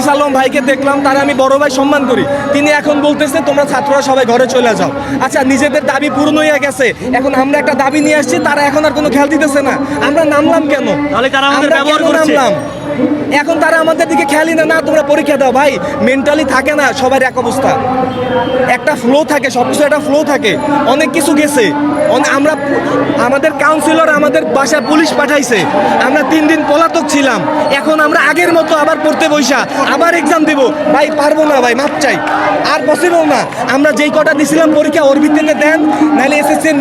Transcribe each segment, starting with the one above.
আজিজ আলম ভাইকে দেখলাম তারা আমি বড় ভাই সম্মান করি। তিনি এখন বলতেছে তোমরা ছাত্ররা সবাই ঘরে চলে যাও। আচ্ছা নিজেদের দাবি পূরণ হয়ে গেছে। এখন আমরা একটা দাবি নিয়ে আসছি তারা এখন আর কোনো খেয়াল দিতেছে না। আমরা নামলাম কেন? তাহলে তারা আমাদের ব্যবহার করছে? নামলাম? এখন তারা আমাদের দিকে খেয়ালই না না তোমরা পরীক্ষা দাও। ভাই মেন্টালি থাকে না সবার এক অবস্থা। একটা ফ্লো থাকে সব কিছু একটা ফ্লো থাকে। অনেক কিছু গেছে। আমরা আমাদের কাউন্সিলর আমাদের বাসায় পুলিশ পাঠাইছে। আমরা তিন দিন পলাতক ছিলাম। এখন আমরা আগের মতো আবার পড়তে বৈশা আবার এক্সাম দিব। ভাই, পারব না ভাই, মাপ চাই। আর পসিবল না। আমরা যেই কটা দিছিলাম পরীক্ষা, ওর ভিত্তিতে দেন, নাহলে এসএসসির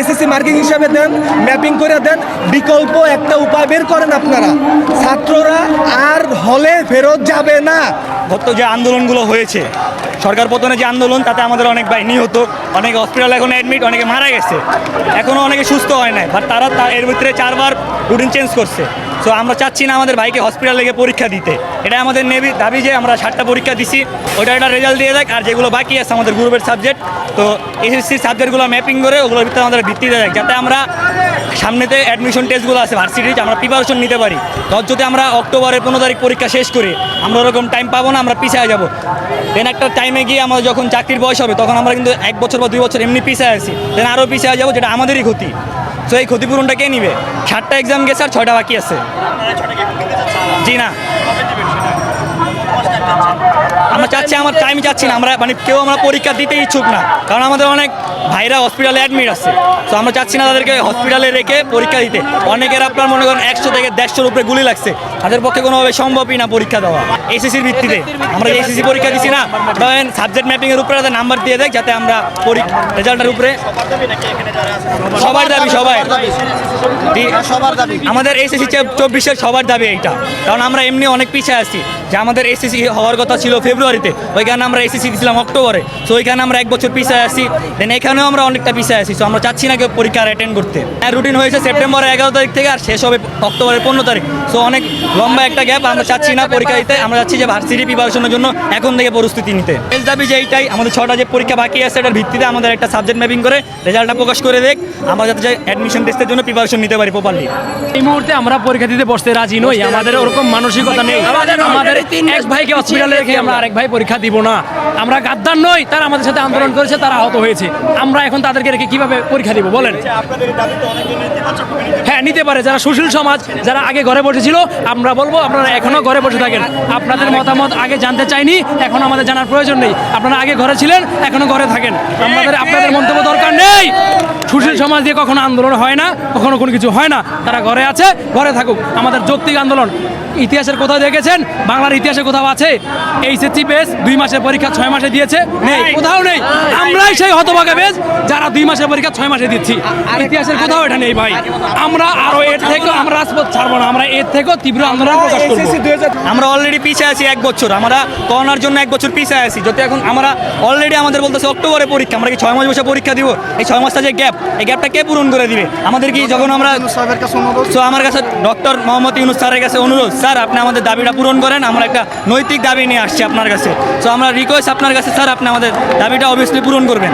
এসএসসি মার্কিং হিসাবে দেন ম্যাপিং করে দেন। বিকল্প একটা উপায় বের করেন আপনারা। ছাত্ররা আর হলে ফেরত যাবে না। গত যে আন্দোলনগুলো হয়েছে, সরকার পতনে যে আন্দোলন, তাতে আমাদের অনেক ভাই নিহত, অনেকে হসপিটাল এখন অ্যাডমিট অনেকে মারা গেছে। এখনও অনেকে সুস্থ হয় নাই বাট তারা এর ভিতরে চারবার রুটিন চেঞ্জ করছে। সো আমরা চাচ্ছি না আমাদের ভাইকে হসপিটালে গিয়ে পরীক্ষা দিতে। এটা আমাদের নেবি দাবি যে আমরা সাতটা পরীক্ষা দিছি। ওটা একটা রেজাল্ট দিয়ে দেয় আর যেগুলো বাকি আছে আমাদের গ্রুপের সাবজেক্ট তো এসএসসি সাবজেক্টগুলো ম্যাপিং করে ওগুলোর ভিতরে আমাদের ভিত্তি দেয় যাতে আমরা সামনেতে অ্যাডমিশন টেস্টগুলো আছে ভার্সিটিতে আমরা প্রিপারেশন নিতে পারি। ধর যদি আমরা অক্টোবরের পনেরো তারিখ পরীক্ষা শেষ করি, আমরা ওরকম টাইম পাবো না, আমরা পিছিয়ে যাব। দেন একটা টাইমে গিয়ে আমাদের যখন চাকরির বয়স হবে, তখন আমরা কিন্তু এক বছর বা দুই বছর এমনি পিছিয়ে আছি। দেন আরও পিছিয়ে যাব, যেটা আমাদেরই ক্ষতি। তো এই ক্ষতিপূরণটা কে নিবে? সাতটা এক্সাম গেছে আর ছয়টা বাকি আছে। জি না। আমরা চাচ্ছি আমার টাইম চাচ্ছি না। আমরা মানে কেউ আমরা পরীক্ষা দিতে ইচ্ছুক না। কারণ আমাদের অনেক ভাইরা হসপিটালে অ্যাডমিট আছে। তো আমরা চাচ্ছি না তাদেরকে হসপিটালে রেখে পরীক্ষা দিতে। অনেকের আপনার মনে করেন একশো থেকে দেড়শোর উপরে গুলি লাগছে। তাদের পক্ষে কোনোভাবে সম্ভবই না পরীক্ষা দেওয়া। এসএসসির ভিত্তিতে। আমরা এসএসসি পরীক্ষা দিছি না। ধরেন সাবজেক্ট ম্যাপিং এর উপরে তাদের নাম্বার দিয়ে দেয় যাতে আমরা পরীক্ষা রেজাল্টের উপরে সবার দাবি সবাই। আমাদের এসএসসি চব্বিশের সবার দাবি এইটা। কারণ আমরা এমনি অনেক পিছিয়ে আছি। যে আমাদের এসএসসি হওয়ার কথা ছিল ফেব্রুয়ারিতে, ওইখানে আমরা এসএসসি দিয়েছিলাম অক্টোবরে। সো ওইখানে আমরা এক বছর পিছিয়ে আছি। দেন এখানেও আমরা অনেকটা পিছিয়ে আছি। তো আমরা চাচ্ছি না কেউ পরীক্ষা অ্যাটেন্ড করতে। হ্যাঁ রুটিন হয়েছে সেপ্টেম্বরের এগারো তারিখ থেকে আর শেষ হবে অক্টোবরের পনেরো তারিখ। সো অনেক লম্বা একটা গ্যাপ আমরা চাচ্ছি না পরীক্ষা দিতে। আমরা চাচ্ছি যে ভার্সিটি প্রিপারেশনের জন্য এখন থেকে প্রস্তুতি নিতে। শেষ দাবি যে এইটাই, আমাদের ছটা যে পরীক্ষা বাকি আছে, এটার ভিত্তিতে আমাদের একটা সাবজেক্ট ম্যাপিং করে রেজাল্টটা প্রকাশ করে দেখ। আমরা যাতে অ্যাডমিশন টেস্টের জন্য প্রিপারেশন নিতে পারি প্রপারলি এই মুহূর্তে আমরা পরীক্ষা দিতে বসতে রাজি নই। আমাদের ওরকম মানসিকতা নেই। আমাদের এক ভাইকে হসপিটালে রেখে আমরা আরেক ভাই পরীক্ষা দিব না। আমরা গাদ্দার নই তারা আমাদের সাথে আন্দোলন করেছে তারা আহত হয়েছে। আমরা এখন তাদেরকে রেখে কীভাবে পরীক্ষা দিব বলেন? হ্যাঁ নিতে পারে যারা সুশীল সমাজ যারা আগে ঘরে বসেছিল আমরা বলব আপনারা এখনও ঘরে বসে থাকেন। আপনাদের মতামত আগে জানতে চাইনি এখন আমাদের জানার প্রয়োজন নেই। আপনারা আগে ঘরে ছিলেন এখনও ঘরে থাকেন। আমাদের আপনাদের মন্তব্য দরকার নেই। সুশীল সমাজ দিয়ে কখনো আন্দোলন হয় না কখনো কোনো কিছু হয় না। তারা ঘরে আছে ঘরে থাকুক। আমাদের যৌক্তিক আন্দোলন ইতিহাসের কোথাও দেখেছেন? বাংলার ইতিহাসে কোথাও আছে? এইচএসসি বেস দুই মাসের পরীক্ষা ছয় মাসে দিয়েছে। নেই কোথাও নেই। আমরাই সেই হতভাগা বেস যারা দুই মাসের পরীক্ষা ছয় মাসে দিচ্ছি। ইতিহাসের কোথাও এটা নেই ভাই। আমরা আরও এর থেকে আমরা রাজপথ ছাড়বো না। আমরা এর থেকেও তীব্র আন্দোলন প্রকাশ করব। আমরা অলরেডি পিছিয়ে আছি এক বছর। আমরা করোনার জন্য এক বছর পিছিয়ে আছি। যদি এখন আমরা অলরেডি আমাদের বলতেছে অক্টোবরে পরীক্ষা আমরা কি ছয় মাস বসে পরীক্ষা দিব? এই ছয় মাসটা যে গ্যাপ এই গ্যাপটা কে পূরণ করে দিবে? আমাদের কি যখন আমরা সো আমার কাছে ডক্টর মোহাম্মদ ইউনুস স্যারের কাছে অনুরোধ স্যার আপনি আমাদের দাবিটা পূরণ করেন আমরা একটা নৈতিক দাবি নিয়ে আসছি আপনার কাছে। সো আমরা রিকোয়েস্ট আপনার কাছে স্যার আপনি আমাদের দাবিটা অবভিয়াসলি পূরণ করবেন।